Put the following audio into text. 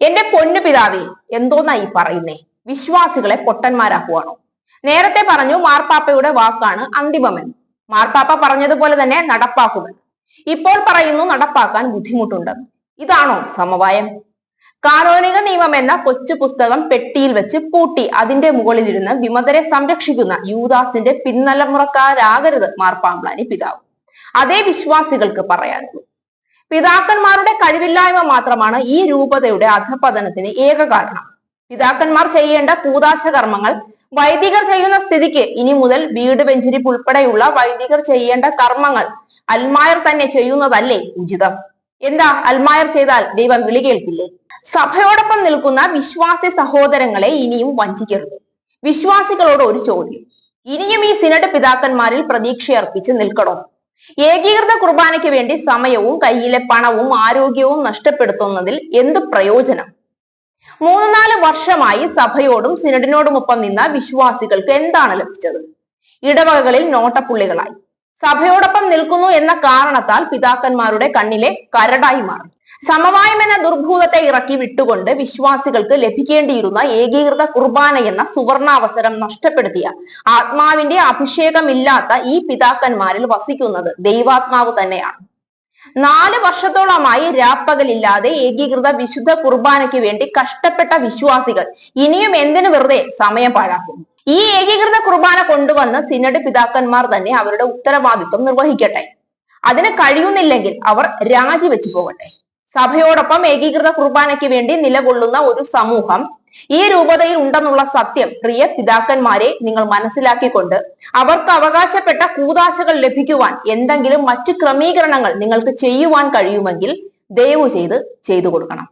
എന്റെ പൊന്നു പിതാവേ എന്തോന്നാ ഈ പറയുന്നേ? വിശ്വാസികളെ പൊട്ടന്മാരാക്കുവാണോ? നേരത്തെ പറഞ്ഞു മാർപ്പാപ്പയുടെ വാക്കാണ് അന്തിമമെന്ന്. മാർപ്പാപ്പ പറഞ്ഞതുപോലെ തന്നെ നടപ്പാക്കുമെന്ന് ഇപ്പോൾ പറയുന്നു നടപ്പാക്കാൻ ബുദ്ധിമുട്ടുണ്ടെന്ന് ഇതാണോ സമവായം? കാനോനിക നിയമം എന്ന കൊച്ചു പുസ്തകം പെട്ടിയിൽ വെച്ച് പൂട്ടി അതിന്റെ മുകളിലിരുന്ന് വിമതരെ സംരക്ഷിക്കുന്ന യൂദാസിന്റെ പിൻതലമുറക്കാരാകരുത് മാർപ്പാമ്പ്ലാനി പിതാവ്. അതേ വിശ്വാസികൾക്ക് പറയാനുള്ളൂ. പിതാക്കന്മാരുടെ കഴിവില്ലായ്മ മാത്രമാണ് ഈ രൂപതയുടെ അധപതനത്തിന് ഏക കാരണം. പിതാക്കന്മാർ ചെയ്യേണ്ട കൂതാശ കർമ്മങ്ങൾ വൈദികർ ചെയ്യുന്ന സ്ഥിതിക്ക് ഇനി മുതൽ വീട് വെഞ്ചരിപ്പ് ഉൾപ്പെടെയുള്ള വൈദികർ ചെയ്യേണ്ട കർമ്മങ്ങൾ അൽമായർ തന്നെ ചെയ്യുന്നതല്ലേ ഉചിതം. എന്താ അൽമായർ ചെയ്താൽ ദൈവം വിളി കേൾക്കില്ലേ? സഭയോടൊപ്പം നിൽക്കുന്ന വിശ്വാസി സഹോദരങ്ങളെ ഇനിയും വഞ്ചിക്കരുത്. വിശ്വാസികളോട് ഒരു ചോദ്യം. ഇനിയും ഈ സിനഡ് പിതാക്കന്മാരിൽ പ്രതീക്ഷയർപ്പിച്ച് നിൽക്കണോ? ഏകീകൃത കുർബാനയ്ക്ക് വേണ്ടി സമയവും കയ്യിലെ പണവും ആരോഗ്യവും നഷ്ടപ്പെടുത്തുന്നതിൽ എന്ത് പ്രയോജനം? മൂന്ന് നാല് വർഷമായി സഭയോടും സിനഡിനോടുമൊപ്പം നിന്ന വിശ്വാസികൾക്ക് എന്താണ് ലഭിച്ചത്? ഇടവകകളിൽ നോട്ടപ്പുള്ളികളായി. സഭയോടൊപ്പം നിൽക്കുന്നു എന്ന കാരണത്താൽ പിതാക്കന്മാരുടെ കണ്ണിലെ കരടായി മാറി. സമവായം എന്ന ദുർഭൂതത്തെ ഇറക്കി വിട്ടുകൊണ്ട് വിശ്വാസികൾക്ക് ലഭിക്കേണ്ടിയിരുന്ന ഏകീകൃത കുർബാന എന്ന സുവർണാവസരം നഷ്ടപ്പെടുത്തിയ ആത്മാവിന്റെ അഭിഷേകമില്ലാത്ത ഈ പിതാക്കന്മാരിൽ വസിക്കുന്നത് ദൈവാത്മാവ് തന്നെയാണ്. നാല് വർഷത്തോളമായി രാപ്പകലില്ലാതെ ഏകീകൃത വിശുദ്ധ കുർബാനയ്ക്ക് വേണ്ടി കഷ്ടപ്പെട്ട വിശ്വാസികൾ ഇനിയും എന്തിനു വെറുതെ സമയം പാഴാക്കുന്നു? ഈ ഏകീകൃത കുർബാന കൊണ്ടുവന്ന് സിനഡ് പിതാക്കന്മാർ തന്നെ അവരുടെ ഉത്തരവാദിത്വം നിർവഹിക്കട്ടെ. അതിന് കഴിയുന്നില്ലെങ്കിൽ അവർ രാജിവെച്ചു പോകട്ടെ. സഭയോടൊപ്പം ഏകീകൃത കുർബാനയ്ക്ക് വേണ്ടി നിലകൊള്ളുന്ന ഒരു സമൂഹം ഈ രൂപതയിൽ ഉണ്ടെന്നുള്ള സത്യം പ്രിയ പിതാക്കന്മാരെ നിങ്ങൾ മനസ്സിലാക്കിക്കൊണ്ട് അവർക്ക് അവകാശപ്പെട്ട കൂതാശകൾ ലഭിക്കുവാൻ എന്തെങ്കിലും മറ്റു ക്രമീകരണങ്ങൾ നിങ്ങൾക്ക് ചെയ്യുവാൻ കഴിയുമെങ്കിൽ ദയവ് ചെയ്ത് ചെയ്തു കൊടുക്കണം.